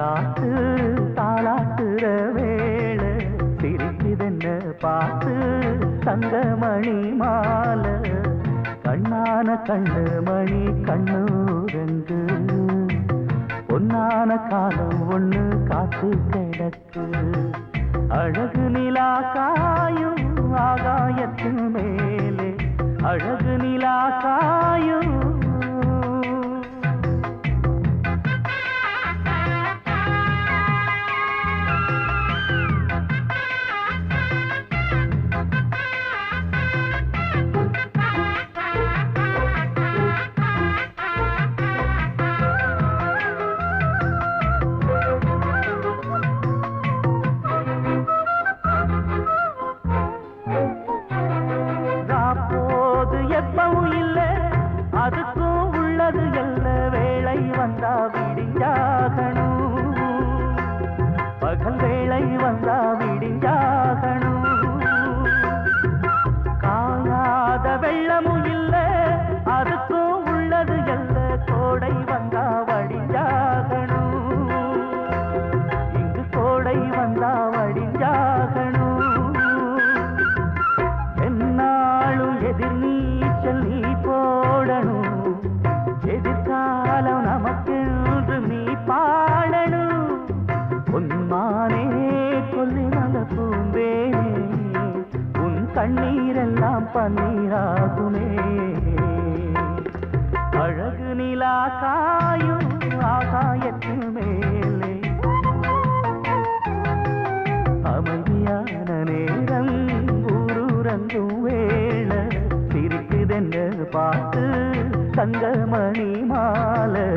காத்து தாளாத்துற வேளை சிரிக்குதென்ன பார்த்து தங்கமணி மாலை. கண்ணான கண்ணு மணி கண்ணு ரெண்டு பொன்னான காலம் ஒண்ணு காத்து கிடக்கு. அழகு நிலா காயும் ஆகாயத்து மேலே. அழகு நிலா காயும் அதுக்கும் உள்ளது எல்ல வேலை வந்தா விடிஞ்சாகணும்? பகல் வேலை வந்தா விடிஞ்சாகணும். காணாத வெள்ளமும் இல்ல அதுக்கும் உள்ளது எல்ல கோடை வந்தா வடிஞ்சாகணும். இங்கு கோடை பன்னீராகுமே அழகு நிலா காயும் ஆகாயத்து மேலே. அமைதியான நேரம் ஊரூரங்கும் வேள. சிரிக்குதென்ன பார்த்து தங்கமணி மாலை.